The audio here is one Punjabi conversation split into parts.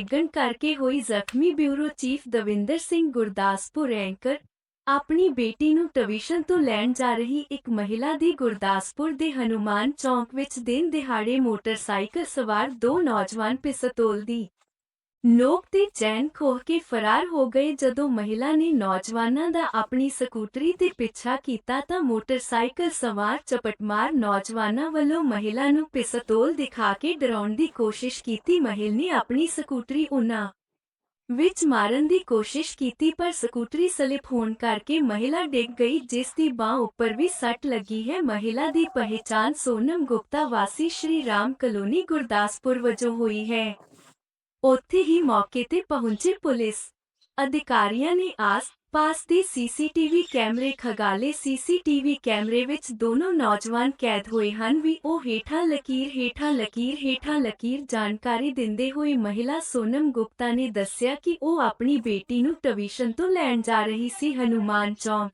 ਡਿੱਗਣ ਕਰਕੇ ਹੋਈ ਜ਼ਖਮੀ bureau chief Davinder Singh Gurdaspur anchor ਆਪਣੀ ਬੇਟੀ ਨੂੰ ਟਿਊਸ਼ਨ ਤੋਂ ਲੈਣ ਜਾ ਰਹੀ ਇੱਕ ਮਹਿਲਾ ਦੀ ਗੁਰਦਾਸਪੁਰ ਦੇ ਹਨੂਮਾਨ ਚੌਂਕ ਵਿੱਚ ਦਿਨ ਦਿਹਾੜੇ ਮੋਟਰਸਾਈਕਲ ਸਵਾਰ ਦੋ ਨੌਜਵਾਨ ਪਿਸਤੌਲ ਦੀ ਨੋਕ ਤੇ ਚੈਨ ਖੋਹ ਕੇ ਫਰਾਰ ਹੋ ਗਏ। ਜਦੋਂ ਮਹਿਲਾ ਨੇ ਨੌਜਵਾਨਾਂ ਦਾ ਆਪਣੀ ਸਕੂਟਰੀ ਤੇ ਪਿੱਛਾ ਕੀਤਾ ਤਾਂ ਮੋਟਰਸਾਈਕਲ ਸਵਾਰ ਚਪਟਮਾਰ ਨੌਜਵਾਨਾਂ ਵੱਲੋਂ ਮਹਿਲਾ ਨੂੰ ਪਿਸਤੌਲ ਦਿਖਾ ਕੇ ਡਰਾਉਣ ਦੀ ਕੋਸ਼ਿਸ਼ ਕੀਤੀ। ਮਹਿਲ ਨੇ ਆਪਣੀ ਸਕੂਟਰੀ ਉਨ੍ਹਾਂ ਵਿੱਚ ਮਾਰਨ ਦੀ ਕੋਸ਼ਿਸ਼ ਕੀਤੀ, ਪਰ ਸਕੂਟਰੀ ਸਲਿਪ ਹੋਣ ਕਰਕੇ ਮਹਿਲਾ ਡਿੱਗ ਗਈ, ਜਿਸ ਦੀ ਬਾਹ ਉੱਪਰ ਵੀ ਸੱਟ ਲੱਗੀ ਹੈ। ਮਹਿਲਾ ਦੀ ਪਹਿਚਾਣ ਸੋਨਮ ਗੁਪਤਾ ਵਾਸੀ ਸ਼੍ਰੀ ਰਾਮ ਕਲੋਨੀ ਗੁਰਦਾਸਪੁਰ ਵਜੋਂ ਹੋਈ ਹੈ। ਉੱਥੇ ਹੀ ਮੌਕੇ ਤੇ ਪਹੁੰਚੀ ਪੁਲਿਸ। ਅਧਿਕਾਰੀਆਂ ਨੇ ਆਸ-ਪਾਸ ਦੇ ਸੀਸੀਟੀਵੀ ਕੈਮਰੇ ਖਗਾਲੇ ਸੀਸੀਟੀਵੀ ਕੈਮਰੇ ਵਿੱਚ ਦੋਨੋਂ ਨੌਜਵਾਨ ਕੈਦ ਹੋਏ ਹਨ। ਵੀ ਉਹ ਹੇਠਾਂ ਲਕੀਰ ਹੇਠਾਂ ਲਕੀਰ ਹੇਠਾਂ ਲਕੀਰ ਜਾਣਕਾਰੀ ਦਿੰਦੇ ਹੋਏ ਮਹਿਲਾ ਸੋਨਮ ਗੁਪਤਾ ਨੇ ਦੱਸਿਆ ਕਿ ਉਹ ਆਪਣੀ ਬੇਟੀ ਨੂੰ ਟਿਊਸ਼ਨ ਤੋਂ ਲੈਣ ਜਾ ਰਹੀ ਸੀ ਹਨੂਮਾਨ ਚੌਂਕ।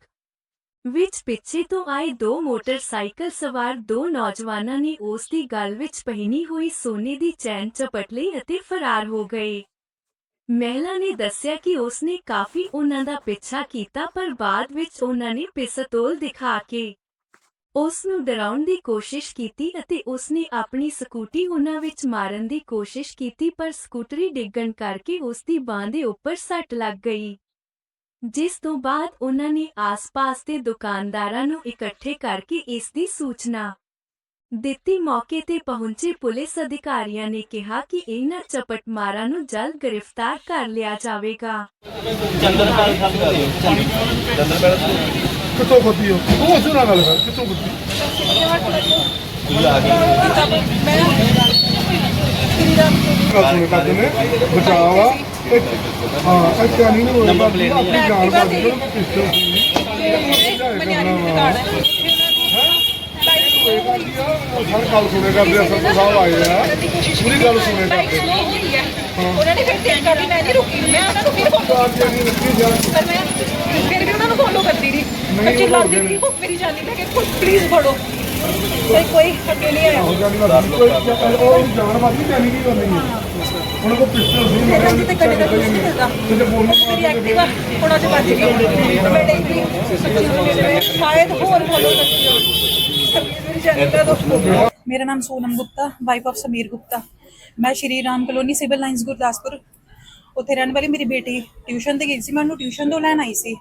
ਵਿੱਚ ਪਿੱਛੇ ਤੋਂ ਆਏ ਦੋ ਮੋਟਰਸਾਈਕਲ ਸਵਾਰ ਦੋ ਨੌਜਵਾਨਾਂ ਨੇ ਉਸ ਦੀ ਗਲ ਵਿੱਚ ਪਹਿਨੀ ਹੋਈ ਸੋਨੇ ਦੀ ਚੈਨ ਚਪਟ ਲਈ ਅਤੇ ਫਰਾਰ ਹੋ ਗਏ। ਮਹਿਲਾ ਨੇ ਦੱਸਿਆ ਕਿ ਉਸਨੇ ਕਾਫੀ ਉਹਨਾਂ ਦਾ ਪਿੱਛਾ ਕੀਤਾ, ਪਰ ਬਾਅਦ ਵਿੱਚ ਉਹਨਾਂ ਨੇ ਪਿਸਤੌਲ ਦਿਖਾ ਕੇ ਉਸ ਨੂੰ ਡਰਾਉਣ ਦੀ ਕੋਸ਼ਿਸ਼ ਕੀਤੀ ਅਤੇ ਉਸਨੇ ਆਪਣੀ ਸਕੂਟੀ ਉਹਨਾਂ ਵਿੱਚ ਮਾਰਨ ਦੀ ਕੋਸ਼ਿਸ਼ ਕੀਤੀ, ਪਰ ਸਕੂਟਰੀ ਡਿੱਗਣ ਕਰਕੇ ਉਸ ਦੀ ਬਾਂਹ ਦੇ ਉੱਪਰ ਸੱਟ ਲੱਗ ਗਈ। ਜਿਸ ਤੋਂ ਬਾਅਦ ਉਹਨਾਂ ਨੇ ਆਸ-ਪਾਸ ਦੇ ਦੁਕਾਨਦਾਰਾਂ ਨੂੰ ਇਕੱਠੇ ਕਰਕੇ ਇਸ ਦੀ ਸੂਚਨਾ ਦਿੱਤੀ। ਮੌਕੇ ਤੇ ਪਹੁੰਚੇ ਪੁਲਿਸ ਅਧਿਕਾਰੀਆਂ ਨੇ ਕਿਹਾ ਕਿ ਇਹਨਾਂ ਚਪਟਮਾਰਾਂ ਨੂੰ ਜਲਦ ਗ੍ਰਿਫਤਾਰ ਕਰ ਲਿਆ ਜਾਵੇਗਾ। ਚੰਦਰਪਾਲ ਸਾਹਿਬ ਦਿਓ ਚੰਦਰਪਾਲ ਕਿੱਥੋਂ ਖੁੱਦੀ ਹੋ ਤੂੰ ਉਸ ਨਾਲ ਗੱਲ ਕਰ? ਕਿੱਥੋਂ ਖੁੱਦੀ? ਆ ਗਏ। ਹਾਂ ਅੱਛਾ ਨਹੀਂ ਹੋਇਆ ਨੰਬਰ ਪਲੇਟ ਨਹੀਂ ਹੈ ਆਪਣੀ ਜਾਨ ਬਚ ਗਈ ਉਹਨੂੰ ਪਿਸਟਲ ਸੀ ਮਨਿਆਰੀ ਦੀ ਦੁਕਾਨ ਹੈ ਹਰ ਗੱਲ ਸੁਣੇ ਕਰਦੇ ਅਸਲ ਤੋਂ ਸਾਹਿਬ ਆਏ ਆ ਪੂਰੀ ਗੱਲ ਸੁਣੇ ਕਰਦੇ ਉਹਨਾਂ ਨੇ ਫਿਰ ਤੇਜ਼ ਕਰਦੀ ਮੈਂ ਨਹੀਂ ਰੁਕੀ ਮੈਂ ਉਹਨਾਂ ਨੂੰ ਫਿਰ ਫੋਲੋ ਪਰ ਮੈਂ ਫਿਰ ਵੀ ਉਹਨਾਂ ਨੂੰ ਫੋਲੋ ਕਰਦੀ ਰਹੀ ਬੱਚੇ ਲਾਦੀ ਰਹੀ ਉਹ ਮੇਰੀ ਜਾਨੀ ਲੈ ਕੇ ਕੋਈ ਪਲੀਜ਼ ਫੜੋ ਕੋਈ ਅੱਗੇ ਨਹੀਂ ਆਇਆ ਉਹ ਜਾਨ ਮਾਰਦੀ ਜਾਨੀ ਕੀ ਕਰਨੀ ਹੈ ਉਹਨਾਂ ਕੋਲ ਪਿਸਤਲ ਸੀ ਮੇਰੇ ਤੇ ਨਹੀਂ ਤੇ ਬੋਲਣਾ ਮੇਰੀ ਐਕਟਿਵਾ ਉਹਨਾਂ ਚ ਵੱਜ ਗਈ। ਮੈਂ ਡੇਂਗੀ ਸ਼ਾਇਦ ਹੋਰ ਫੋਲੋ ਕਰਦੀ ਹੋਵੇ। ਮੇਰੀ ਜਾਨੀ ਦਾ ਦੋ ਮੇਰਾ ਨਾਮ ਸੋਨਮ ਗੁਪਤਾ ਵਾਈਫ ਆਫ ਸਮੀਰ ਗੁਪਤਾ। ਮੈਂ Shri Ram colony civil lines Gurdaspur. ਉੱਥੇ ਰਹਿਣ ਵਾਲੀ ਮੇਰੀ ਬੇਟੀ ਟਿਊਸ਼ਨ ਤੇ ਗਈ ਸੀ। ਮੈਂ ਉਹਨੂੰ ਟਿਊਸ਼ਨ ਤੋਂ ਲੈਣ ਆਈ ਸੀ।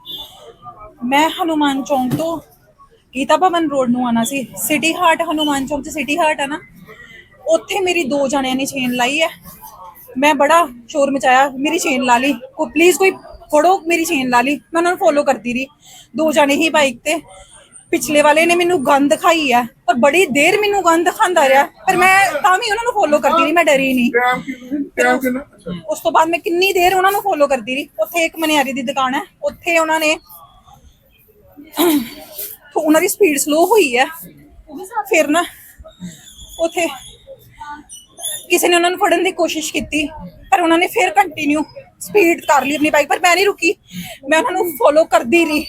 ਮੈਂ ਹਨੂਮਾਨ ਚੌਂਕ ਤੋਂ ਗੀਤਾ ਭਵਨ ਰੋਡ ਨੂੰ ਆਣਾ ਸੀ। ਸਿਟੀ ਹਾਰਟ ਹਨੂਮਾਨ ਚੌਂਕ 'ਚ ਸਿਟੀ ਹਾਰਟ ਆ ਨਾ। ਉੱਥੇ ਮੇਰੀ ਦੋ ਜਣਿਆਂ ਨੇ ਚੇਨ ਲਾਈ ਹੈ। ਮੈਂ ਬੜਾ ਸ਼ੋਰ ਮਚਾਇਆ ਮੇਰੀ ਚੇਨ ਲਾ ਲਈ। ਕੋ ਪਲੀਜ਼ ਕੋਈ ਫੜੋ ਮੇਰੀ ਚੇਨ ਲਾ ਲਈ। ਮੈਂ ਉਹਨਾਂ ਨੂੰ ਫੋਲੋ ਕਰਦੀ ਰਹੀ। ਦੋ ਜਣੇ ਹੀ ਬਾਈਕ ਤੇ। ਪਿਛਲੇ ਵਾਲੇ ਨੇ ਮੈਨੂੰ ਗੰਦ ਖਾਈ ਹੈ ਪਰ ਬੜੀ ਦੇਰ ਮੈਨੂੰ ਗੰਦ ਖਾਂਦਾ ਰਿਹਾ। ਪਰ ਮੈਂ ਤਾਂ ਵੀ ਉਹਨਾਂ ਨੂੰ ਫੋਲੋ ਕਰਦੀ ਰਹੀ ਮੈਂ ਡਰੀ ਨਹੀਂ। ਉਸ ਤੋਂ ਬਾਅਦ ਮੈਂ ਕਿੰਨੀ ਦੇਰ ਉਹਨਾਂ ਨੂੰ ਫੋਲੋ ਕਰਦੀ ਰਹੀ। ਉੱਥੇ ਇੱਕ ਮਨਿਆਰੀ ਦੀ ਦੁਕਾਨ ਹੈ। ਉੱਥੇ ਉਹਨਾਂ ਨੇ ਉਹਨਾਂ ਦੀ ਸਪੀਡ ਸਲੋ ਹੋਈ ਹੈ। ਫਿਰ ਨਾ ਉੱਥੇ ਕਿਸੇ ਨੇ ਉਹਨਾਂ ਨੂੰ ਫੜਨ ਦੀ ਕੋਸ਼ਿਸ਼ ਕੀਤੀ ਪਰ ਉਹਨਾਂ ਨੇ ਫਿਰ ਕੰਟੀਨਿਊ ਸਪੀਡ ਕਰ ਲਈ ਆਪਣੀ ਬਾਈਕ ਪਰ ਮੈਂ ਨਹੀਂ ਰੁਕੀ। ਮੈਂ ਉਹਨਾਂ ਨੂੰ ਫੋਲੋ ਕਰਦੀ ਰਹੀ।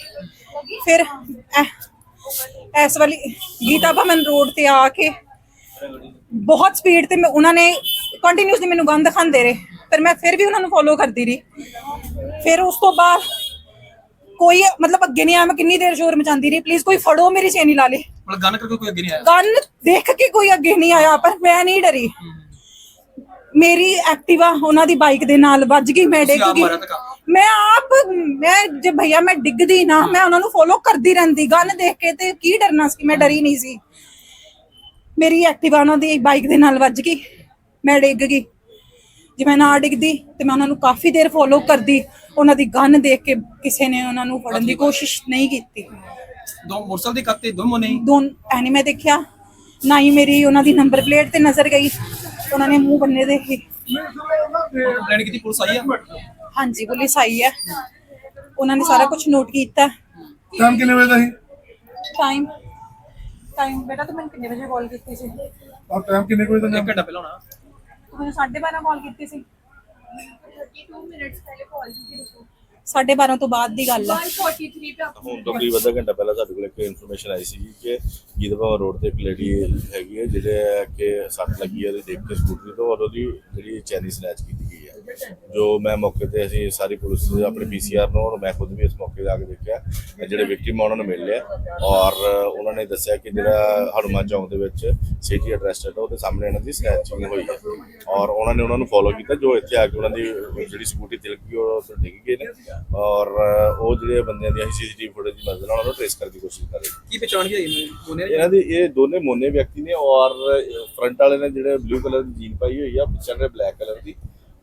ਫਿਰ ਇਸ ਵਾਲੀ ਗੀਤਾ ਭਵਨ ਰੋਡ ਤੇ ਆ ਕੇ ਬਹੁਤ ਸਪੀਡ ਤੇ ਮੈਂ ਉਹਨਾਂ ਨੇ ਕੰਟੀਨਿਊਸਲੀ ਮੈਨੂੰ ਗੰਦ ਖਾਂਦੇ ਰਹੇ ਪਰ ਮੈਂ ਫਿਰ ਵੀ ਉਹਨਾਂ ਨੂੰ ਫੋਲੋ ਕਰਦੀ ਰਹੀ। ਫਿਰ ਉਸ ਤੋਂ ਬਾਅਦ ਕੋਈ ਮਤਲਬ ਅੱਗੇ ਨਹੀਂ ਆਇਆ ਮੈਂ ਕਿੰਨੀ ਦੇਰ ਸ਼ੋਰ ਮਚਾਉਂਦੀ ਰਹੀ। ਪਲੀਜ਼ ਕੋਈ ਫੜੋ ਮੇਰੀ ਚੇਨੀ ਲਾ ਲੇ। ਮਤਲਬ ਗਨ ਕਰਕੇ ਕੋਈ ਅੱਗੇ ਨਹੀਂ ਆਇਆ? ਗਨ ਦੇਖ ਕੇ ਕੋਈ ਅੱਗੇ ਨਹੀਂ ਆਇਆ ਪਰ ਮੈਂ ਨਹੀਂ ਡਰੀ। ਮੇਰੀ ਐਕਟਿਵਾ ਉਹਨਾਂ ਦੀ ਬਾਈਕ ਦੇ ਨਾਲ ਵੱਜ ਗਈ ਮੈਂ ਡਿੱਗ ਗਈ? ਮੈਂ ਆਪ ਮੈਂ ਜੇ ਭਈਆ ਮੈਂ ਡਿੱਗਦੀ ਨਾ ਮੈਂ ਉਹਨਾਂ ਨੂੰ ਫੋਲੋ ਕਰਦੀ ਰਹਿੰਦੀ ਗਨ ਦੇਖ ਕੇ ਤੇ ਕੀ ਡਰਨਾ ਸੀ ਮੈਂ ਡਰੀ ਨਹੀਂ ਸੀ। ਮੇਰੀ ਐਕਟਿਵਾ ਉਹਨਾਂ ਦੀ ਬਾਈਕ ਦੇ ਨਾਲ ਵੱਜ ਗਈ ਮੈਂ ਡਿੱਗ ਗਈ। ਜੇ ਮੈਂ ਨਾ ਡਿੱਗਦੀ ਤੇ ਮੈਂ ਉਹਨਾਂ ਨੂੰ ਕਾਫੀ ਦੇਰ ਫੋਲੋ ਕਰਦੀ ਉਹਨਾਂ ਦੀ ਗਨ ਦੇਖ ਕੇ ਕਿਸੇ ਨੇ ਉਹਨਾਂ ਨੂੰ ਫੜਨ ਦੀ ਕੋਸ਼ਿਸ਼ ਨਹੀਂ ਕੀਤੀ। ਦੋ ਮੋਟਰਸਾਈਕਲ ਦੇ ਕੱਤੇ ਦੋਨੋਂ ਨਹੀਂ? ਦੋਨ ਐਨੀ ਮੈਂ ਦੇਖਿਆ ਨਾ ਹੀ ਮੇਰੀ ਉਹਨਾਂ ਦੀ ਨੰਬਰ ਪਲੇਟ ਤੇ ਨਜ਼ਰ ਗਈ ਉਹਨਾਂ ਨੇ ਮੂੰਹ ਬੰਨੇ ਦੇ ਹੀ। ਕੰਪਲੇਂਟ ਕੀਤੀ ਪੁਲਿਸ ਆਈ ਆ? ਹਾਂਜੀ ਪੁਲਿਸ ਆਈ ਹੈ ਉਹਨਾਂ ਨੇ ਸਾਰਾ ਕੁਝ ਨੋਟ ਕੀਤਾ। ਟਾਈਮ ਕਿੰਨੇ ਵਜੇ ਦਾ ਸੀ? ਟਾਈਮ ਟਾਈਮ ਬੇਟਾ ਤੂੰ ਮੈਨੂੰ ਕਿੰਨੇ ਵਜੇ ਕਾਲ ਕੀਤੀ ਸੀ? ਆ ਟਾਈਮ ਕਿੰਨੇ ਕੁ ਵਜੇ ਦਾ ਇੱਕ ਘੰਟਾ ਪਹਿਲਾਂ ਹੋਣਾ। ਤੂੰ ਮੈਨੂੰ 12:30 ਕਾਲ ਕੀਤੀ ਸੀ। 32 ਮਿੰਟਸ ਪਹਿਲੇ ਕਾਲ ਕੀਤੀ ਸਾਢੇ 12 ਤੋਂ ਬਾਅਦ ਦੀ ਗੱਲ ਹੈ। ਹੁਣ ਤੋਂ ਕਰੀਬ ਅੱਧਾ ਘੰਟਾ ਪਹਿਲਾਂ ਸਾਡੇ ਕੋਲ ਇੱਕ ਇਨਫੋਰਮੇਸ਼ਨ ਆਈ ਸੀ ਕਿ ਗੀਦਵਾ ਰੋਡ ਤੇ ਇੱਕ ਲੇਡੀ ਹੈਗੀ ਹੈ ਜਿਹਦੇ ਕਿ ਸੱਟ ਲੱਗੀ ਹੈ ਉਹਦੀ ਦੇਖ ਕੇ ਸਕੂਟਰੀ ਤੋਂ ਔਰ ਉਹਦੀ ਜਿਹੜੀ ਚੈਨੀ ਸਨੈਚ ਕੀਤੀ। ਜੋ ਮੈਂ ਮੌਕੇ ਤੇ ਅਸੀਂ ਸਾਰੀ ਪੁਲਿਸ ਆਪਣੇ ਪੀਸੀਆਰ ਨੂੰ ਔਰ ਮੈਂ ਖੁਦ ਵੀ ਇਸ ਮੌਕੇ ਤੇ ਆ ਕੇ ਦੇਖਿਆ ਜਿਹੜੇ ਵਿਕਟਿਮ ਉਹਨਾਂ ਨੂੰ ਮਿਲ ਲਿਆ। ਔਰ ਉਹਨਾਂ ਨੇ ਦੱਸਿਆ ਕਿ ਜਿਹੜਾ ਹਨੂਮਾਨ ਚੌਂਕ ਦੇ ਵਿੱਚ ਸਿਟੀ ਐਡਰੈਸ ਹੈ ਉਹਦੇ ਸਾਹਮਣੇ ਇਹਨਾਂ ਦੀ ਸਕੈਚਿੰਗ ਹੋਈ ਹੈ ਔਰ ਉਹਨਾਂ ਨੇ ਉਹਨਾਂ ਨੂੰ ਫੋਲੋ ਕੀਤਾ ਜੋ ਇੱਥੇ ਆ ਕੇ ਉਹਨਾਂ ਦੀ ਜਿਹੜੀ ਸਕੂਟੀ ਤਿਲਕ ਗਈ ਉਹ ਡਿੱਗ ਗਏ ਨੇ। ਔਰ ਉਹ ਜਿਹੜੇ ਬੰਦਿਆਂ ਦੀ ਅਸੀਂ ਸੀਸੀਟੀਵੀ ਫੁਟੇਜ ਦੀ ਮਦਦ ਨਾਲ ਉਹਨਾਂ ਨੂੰ ਟ੍ਰੇਸ ਕਰਨ ਦੀ ਕੋਸ਼ਿਸ਼ ਕਰ ਰਹੇ ਕੀ ਪਛਾਣ ਇਹਨਾਂ ਉਹਨੇ ਇਹਨਾਂ ਦੀ ਇਹ ਦੋਨੇ ਮੋਨੇ ਵਿਅਕਤੀ ਨੇ ਔਰ ਫਰੰਟ ਵਾਲੇ ਨੇ ਜਿਹੜੇ ਬਲੂ ਕਲਰ ਦੀ ਜੀਨ ਪਾਈ ਹੋਈ ਆ ਪਿੱਛੇ ਨੇ ਬਲੈਕ ਕਲਰ ਦੀ।